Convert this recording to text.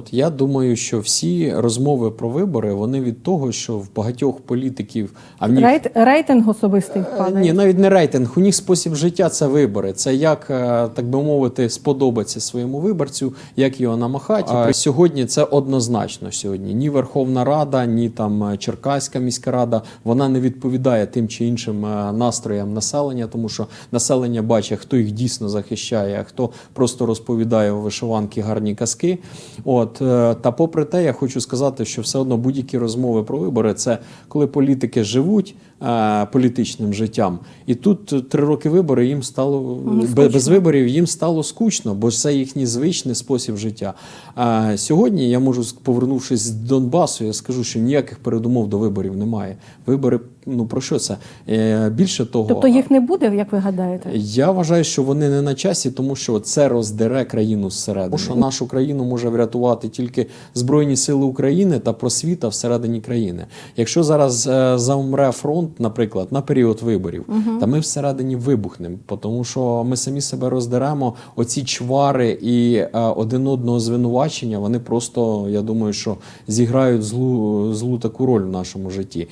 От Я думаю, що всі розмови про вибори вони від того, що в багатьох політиків, а в них Рейт, рейтинг особистий Е, падає. Ні, навіть не рейтинг. У них спосіб життя це вибори. Це як, е, так би мовити, сподобаться своєму виборцю, як його намахати. А сьогодні це однозначно. Сьогодні ні Верховна Рада, ні там е, Черкаська міська рада вона не відповідає тим чи іншим настроям населення, тому що населення бачить, хто їх дійсно захищає, а хто просто розповідає у вишиванки гарні казки. От е, та попри те, я хочу сказати, що все одно будь-які розмови про вибори це коли політики живуть е, політичним життям, і тут е, три роки вибори їм стало бе- без виборів їм стало скучно, бо це їхній звичний спосіб життя. А сьогодні я можу, повернувшись з Донбасу, я скажу, що ніяких передумов до виборів немає. Вибори, ну про що це? Е, Більше того, Тобто їх не буде, як ви гадаєте? я вважаю, що вони не на часі, тому що це роздере країну зсередини. Тому що нашу країну може врятувати тільки Збройні Сили України та просвіта всередині країни. Якщо зараз е, заумре фронт, наприклад, на період виборів, та ми всередині вибухнемо, тому що ми самі себе роздеремо. Оці чвари і е, один одного звинувачення, вони просто, я думаю, що зіграють злу, злу таку роль в нашому житті.